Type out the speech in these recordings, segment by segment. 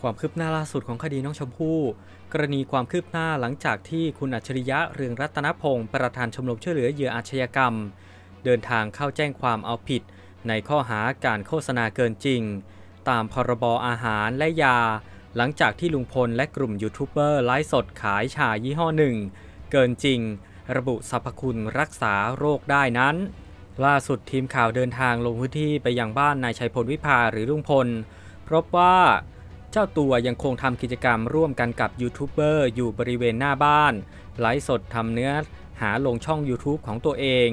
ความคืบหน้าล่าสุดของคดีน้องชมพู่ กรณีความคืบหน้าหลังจากที่คุณอัจฉริยะเรืองรัตนพงศ์ประธานชมรมช่วยเหลือเหยื่ออาชญากรรม เดินทางเข้าแจ้งความเอาผิด ในข้อหาการโฆษณาเกินจริง ตามพรบอาหารและยา หลังจากที่ลุงพลและกลุ่มยูทูบเบอร์ไลฟ์สดขายชายี่ห้อหนึ่ง เกินจริง ระบุสรรพคุณรักษาโรคได้นั้น ล่าสุดทีมข่าวเดินทางลงพื้นที่ไปยังบ้านนายชัยพลวิภาหรือลุงพลพบว่า เจ้าตัวยังคงทำกิจกรรมร่วมกันกับยูทูบเบอร์อยู่บริเวณหน้าบ้าน ไลฟ์สดทำเนื้อหาลงช่อง YouTube ของตัวเอง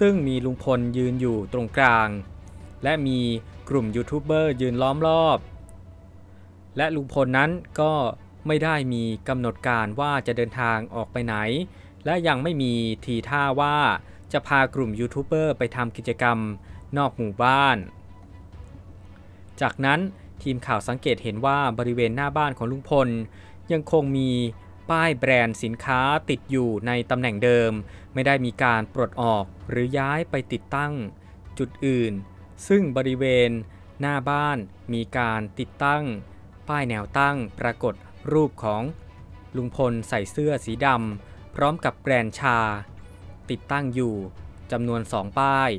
ซึ่งมีลุงพลยืนอยู่ตรงกลาง และมีกลุ่มยูทูบเบอร์ยืนล้อมรอบ และลุงพลนั้นก็ไม่ได้มีกำหนดการว่าจะเดินทางออกไปไหน และยังไม่มีทีท่าว่าจะพากลุ่มยูทูบเบอร์ไปทำกิจกรรมนอกหมู่บ้าน จากนั้น ทีมข่าวสังเกตเห็นว่าบริเวณหน้าบ้านของลุงพล ยังคงมีป้ายแบรนด์สินค้าติดอยู่ในตำแหน่งเดิม ไม่ได้มีการปลดออกหรือย้ายไปติดตั้งจุดอื่น ซึ่งบริเวณหน้าบ้านมีการติดตั้ง ป้ายแนวตั้งปรากฏรูปของลุงพลใส่เสื้อสีดำพร้อมกับแบรนด์ชา ติดตั้งอยู่จำนวน2ป้าย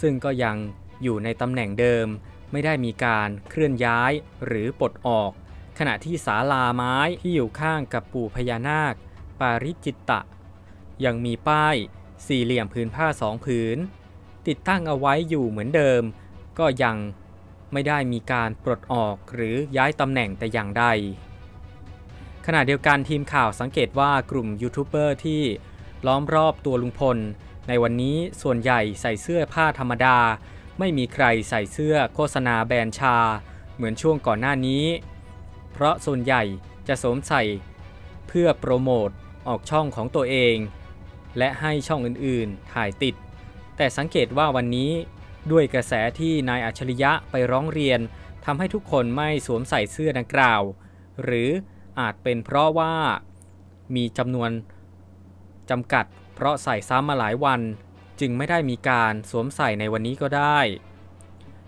ซึ่งก็ยังอยู่ในตำแหน่งเดิม ไม่ได้มีการเคลื่อนย้ายหรือปลดออก ขณะที่ศาลาไม้ที่อยู่ข้างกับปู่พญานาค ปาริจิตตะ ยังมีป้ายสี่เหลี่ยมผืนผ้าสองผืน ติดตั้งเอาไว้อยู่เหมือนเดิม ก็ยังไม่ได้มีการปลดออกหรือย้ายตำแหน่งแต่อย่างใด ขณะเดียวกันทีมข่าวสังเกตว่ากลุ่มยูทูบเบอร์ที่ล้อมรอบตัวลุงพล ในวันนี้ส่วนใหญ่ใส่เสื้อผ้าธรรมดา ไม่มีใครใส่เสื้อโฆษณาแบรนด์ชา เหมือนช่วงก่อนหน้านี้ เพราะส่วนใหญ่จะสวมใส่เพื่อโปรโมทออกช่องของตัวเอง และให้ช่องอื่นๆ ถ่ายติด แต่สังเกตว่าวันนี้ด้วยกระแสที่นายอัจฉริยะไปร้องเรียนทำให้ทุกคนไม่สวมใส่เสื้อดังกล่าว หรืออาจเป็นเพราะว่ามีจำนวนจำกัด เพราะใส่ซ้ำมาหลายวัน จึงไม่ได้มีการสวมใส่ในวันนี้ก็ได้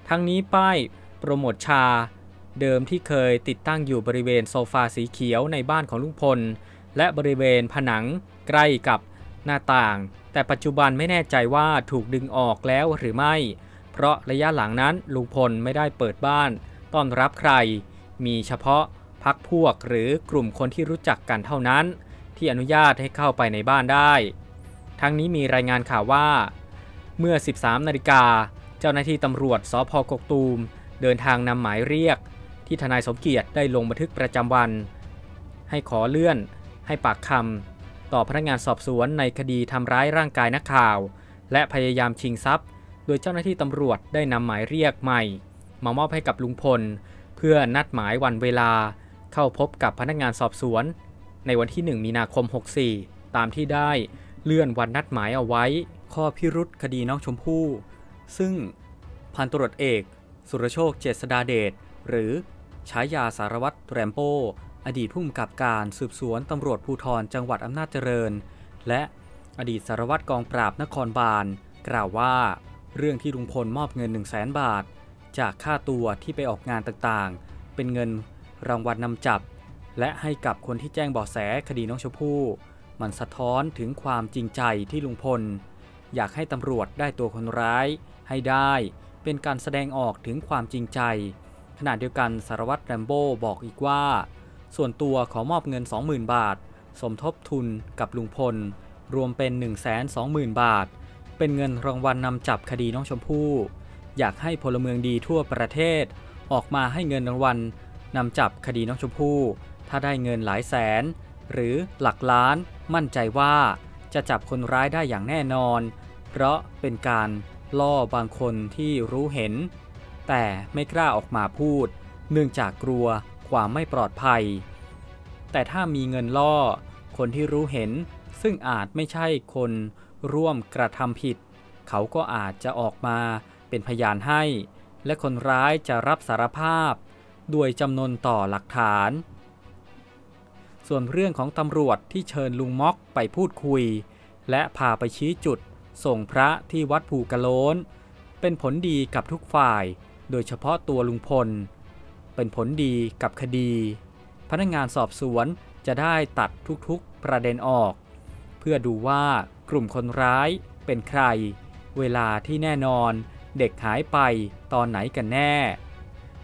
ทั้งนี้ป้ายโปรโมทชา เดิมที่เคยติดตั้งอยู่บริเวณโซฟาสีเขียวในบ้านของลุงพล และบริเวณผนังใกล้กับหน้าต่าง แต่ปัจจุบันไม่แน่ใจว่าถูกดึงออกแล้วหรือไม่ เพราะระยะหลังนั้นลุงพลไม่ได้เปิดบ้านต้อนรับใคร มีเฉพาะพักพวกหรือกลุ่มคนที่รู้จักกันเท่านั้น ที่อนุญาตให้เข้าไปในบ้านได้ ทั้งนี้มีรายงานข่าวว่า เมื่อ 13 นาฬิกา เจ้าหน้าที่ตำรวจสพกกตูม เดินทางนำหมายเรียก ที่ทนายสมเกียรติได้ลงบันทึกประจำวัน ให้ขอเลื่อน ให้ปากคำต่อพนักงานสอบสวนในคดีทำร้ายร่างกายนักข่าว และพยายามชิงทรัพย์ โดยเจ้าหน้าที่ตำรวจได้นำหมายเรียกใหม่ มามอบให้กับลุงพล เพื่อนัดหมายวันเวลา เข้าพบกับพนักงานสอบสวน ในวันที่ 1 มีนาคม 64 ตามที่ได้ เลื่อนวันนัดหมายเอาไว้ ข้อพิรุษคดีน้องชมพู่ ซึ่งพันตรวจเอก สุรโชคเจษดาเดชหรือฉายาสารวัตรแรมโบ้อดีตผู้กำกับการสืบสวนตำรวจภูธรจังหวัดอำนาจเจริญ และอดีตสารวัตรกองปราบนครบาล กล่าวว่า เรื่องที่ลุงพลมอบเงิน 1 0 0 0 0แสนบาท จากค่าตัวที่ไปออกงานต่างๆ เป็นเงินรางวัลนนำจับ และให้กับคนที่แจ้งเบาะแสคดีน้องชมพู่ มันสะท้อนถึงความจริงใจที่ลุงพล อยากให้ตำรวจได้ตัวคนร้ายให้ได้ เป็นการแสดงออกถึงความจริงใจ ขณะเดียวกันสารวัตรแรมโบ้บอกอีกว่า ส่วนตัวขอมอบเงิน 20,000 บาท สมทบทุนกับลุงพล รวมเป็น 120,000 บาท เป็นเงินรางวัลนนำจับคดีน้องชมพู่ อยากให้พลเมืองดีทั่วประเทศ ออกมาให้เงินรางวัลนำจับคดีน้องชมพู่ ถ้าได้เงินหลายแสน หรือหลักล้านมั่นใจว่าจะจับคนร้ายได้อย่างแน่นอน เพราะเป็นการล่อบางคนที่รู้เห็น แต่ไม่กล้าออกมาพูด เนื่องจากกลัวความไม่ปลอดภัย แต่ถ้ามีเงินล่อ คนที่รู้เห็นซึ่งอาจไม่ใช่คนร่วมกระทำผิด เขาก็อาจจะออกมาเป็นพยานให้ และคนร้ายจะรับสารภาพ ด้วยจำนวนต่อหลักฐาน ส่วนเรื่องของตำรวจที่เชิญลุงม็อกไปพูดคุย และพาไปชี้จุด ส่งพระที่วัดภูกะโลนเป็นผลดีกับทุกฝ่าย โดยเฉพาะตัวลุงพล เป็นผลดีกับคดี พนักงานสอบสวนจะได้ตัดทุกๆประเด็นออก เพื่อดูว่ากลุ่มคนร้ายเป็นใคร เวลาที่แน่นอนเด็กหายไปตอนไหนกันแน่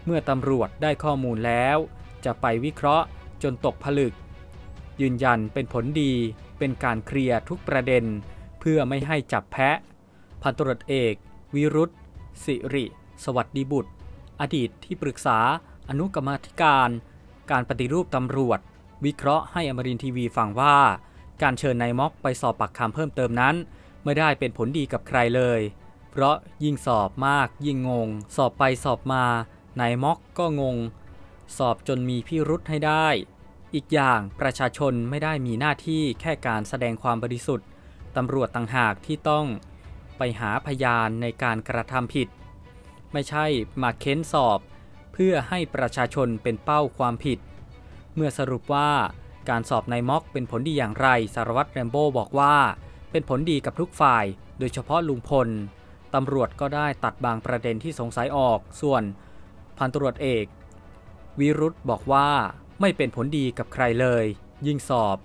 เมื่อตำรวจได้ข้อมูลแล้ว จะไปวิเคราะห์จนตกผลึก ยืนยันเป็นผลดีเป็นการเคลียร์ทุกประเด็น เพื่อไม่ให้จับแพะ พันตรวจเอก วิรุธสิริ สวัสดีบุตร อดีตที่ปรึกษาอนุกรรมธิการ การปฏิรูปตำรวจ วิเคราะห์ให้อมรินทีวีฟังว่า การเชิญนายม็อกไปสอบปากคำเพิ่มเติมนั้น ไม่ได้เป็นผลดีกับใครเลย เพราะยิ่งสอบมากยิ่งงง สอบไปสอบมานายม็อกก็งง สอบจนมีพิรุษให้ได้ อีกอย่างประชาชนไม่ได้มีหน้าที่แค่การแสดงความบริสุทธิ์ตำรวจต่างหากที่ต้องไปหาพยานในการกระทำผิด ไม่ใช่มาเค้นสอบ เพื่อให้ประชาชนเป็นเป้าความผิด เมื่อสรุปว่าการสอบนายม็อกเป็นผลดีอย่างไรสารวัตรแรมโบ้บอกว่า เป็นผลดีกับทุกฝ่าย โดยเฉพาะลุงพลตำรวจก็ได้ตัดบางประเด็นที่สงสัยออก ส่วนพันตรวจเอก วิรุธบอกว่า ไม่เป็นผลดีกับใครเลย ยิ่งสอบ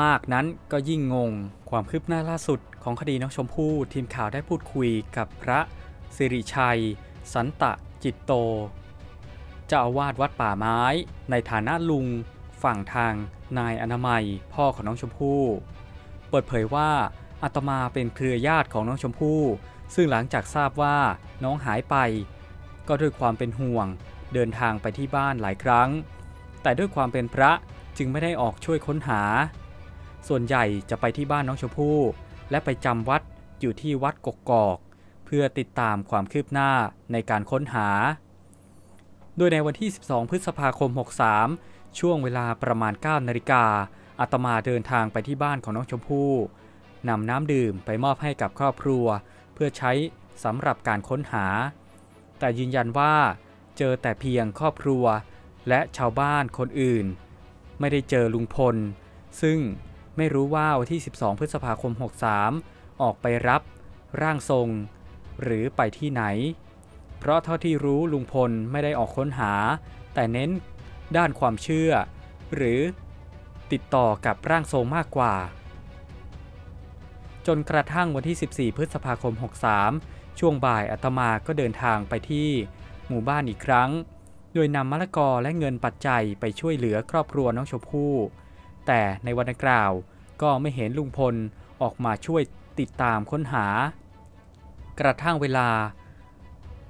มากนั้นก็ยิ่งงง ความคืบหน้าล่าสุดของคดีน้องชมพู่ทีมข่าวได้พูดคุยกับพระสิริชัย สันตะจิตโตเจ้าอาวาสวัดป่าไม้ ในฐานะลุง ฝั่งทางนายอนามัย พ่อของน้องชมพู่ เปิดเผยว่าอาตมาเป็นเครือญาติของน้องชมพู่ ซึ่งหลังจากทราบว่าน้องหายไป ก็ด้วยความเป็นห่วง เดินทางไปที่บ้านหลายครั้ง แต่ด้วยความเป็นพระจึงไม่ได้ออกช่วยค้นหา ส่วนใหญ่จะไปที่บ้านน้องชมพู่ และไปจำวัดอยู่ที่วัดกกอก เพื่อติดตามความคืบหน้าในการค้นหา โดยในวันที่ 12 พฤษภาคม 63 ช่วงเวลาประมาณ 9 นาฬิกาอาตมาเดินทางไปที่บ้านของน้องชมพู่นำน้ำดื่มไปมอบให้กับครอบครัว เพื่อใช้สำหรับการค้นหา แต่ยืนยันว่า เจอแต่เพียงครอบครัว และชาวบ้านคนอื่น ไม่ได้เจอลุงพล ซึ่งไม่รู้ว่าวันที่ 12 พฤษภาคม 63 ออกไปรับร่างทรง หรือไปที่ไหน เพราะเท่าที่รู้ลุงพลไม่ได้ออกค้นหา แต่เน้นด้านความเชื่อ หรือติดต่อกับร่างทรงมากกว่า จนกระทั่งวันที่ 14 พฤษภาคม 63 ช่วงบ่ายอาตมาก็เดินทางไปที่หมู่บ้านอีกครั้ง โดยนำมะละกอและเงินปัจจัยไปช่วยเหลือครอบครัวน้องชมพู่ แต่ในวันดังกล่าวก็ไม่เห็นลุงพลออกมาช่วยติดตามค้นหา กระทั่งเวลา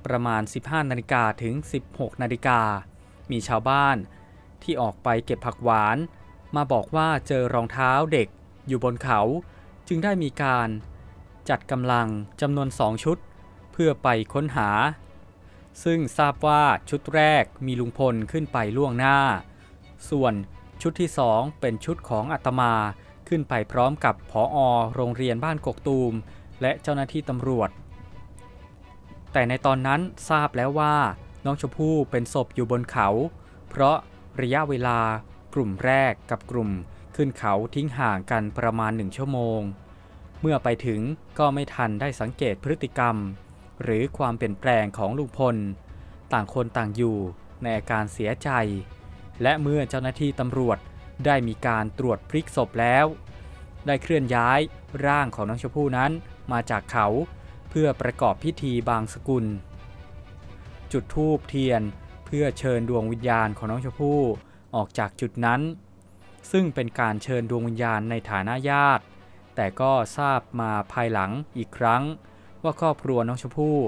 ประมาณ 15 นาฬิกาถึง 16 นาฬิกา มีชาวบ้านที่ออกไปเก็บผักหวาน มาบอกว่าเจอรองเท้าเด็กอยู่บนเขา จึงได้มีการจัดกำลังจำนวนสองชุด เพื่อไปค้นหา ซึ่งทราบว่าชุดแรกมีลุงพลขึ้นไปล่วงหน้า ส่วนชุดที่สองเป็นชุดของอาตมาขึ้นไปพร้อมกับผออโรงเรียนบ้านกกตูม และเจ้าหน้าที่ตำรวจ แต่ในตอนนั้นทราบแล้วว่าน้องชมพู่เป็นศพอยู่บนเขา เพราะระยะเวลากลุ่มแรกกับกลุ่มขึ้นเขาทิ้งห่างกันประมาณหนึ่งชั่วโมง เมื่อไปถึงก็ไม่ทันได้สังเกตพฤติกรรม หรือความเปลี่ยนแปลงของลุงพล ต่างคนต่างอยู่ในอาการเสียใจ และเมื่อเจ้าหน้าที่ตำรวจได้มีการตรวจพลิกศพแล้ว ได้เคลื่อนย้ายร่างของน้องชมพู่นั้นมาจากเขาเพื่อประกอบพิธีบางสกุล จุดธูปเทียนเพื่อเชิญดวงวิญญาณของน้องชมพู่ออกจากจุดนั้น ซึ่งเป็นการเชิญดวงวิญญาณในฐานะญาติ แต่ก็ทราบมาภายหลังอีกครั้ง ว่าครอบครัวน้องชมพู่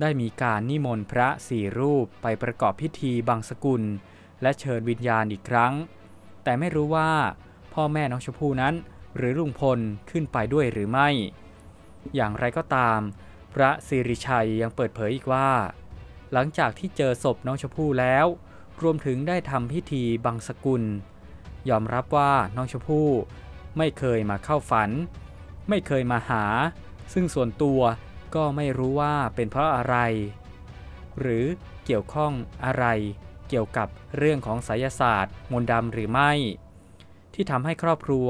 ได้มีการนิมนต์พระสี่รูปไปประกอบพิธีบางสกุล และเชิญวิญญาณอีกครั้ง แต่ไม่รู้ว่า พ่อแม่น้องชมพู่นั้น หรือลุงพลขึ้นไปด้วยหรือไม่ อย่างไรก็ตาม พระสิริชัยยังเปิดเผยอีกว่า หลังจากที่เจอศพน้องชมพู่แล้ว รวมถึงได้ทำพิธีบังสกุล ยอมรับว่าน้องชมพู่ไม่เคยมาเข้าฝัน ไม่เคยมาหา ซึ่งส่วนตัว ก็ไม่รู้ว่าเป็นเพราะอะไร หรือเกี่ยวข้องอะไรเกี่ยวกับเรื่องของไสยศาสตร์ มนต์ดำหรือไม่ ที่ทำให้ครอบครัว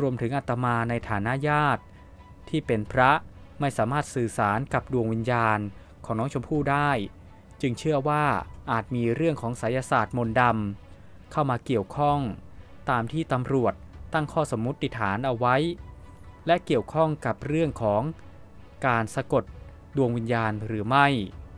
รวมถึงอาตมาในฐานะญาติ ที่เป็นพระไม่สามารถสื่อสารกับดวงวิญญาณของน้องชมพู่ได้ จึงเชื่อว่าอาจมีเรื่องของไสยศาสตร์มนต์ดำเข้ามาเกี่ยวข้อง ตามที่ตำรวจตั้งข้อสมมติฐานเอาไว้ และเกี่ยวข้องกับเรื่องของ การสะกดดวงวิญญาณหรือไม่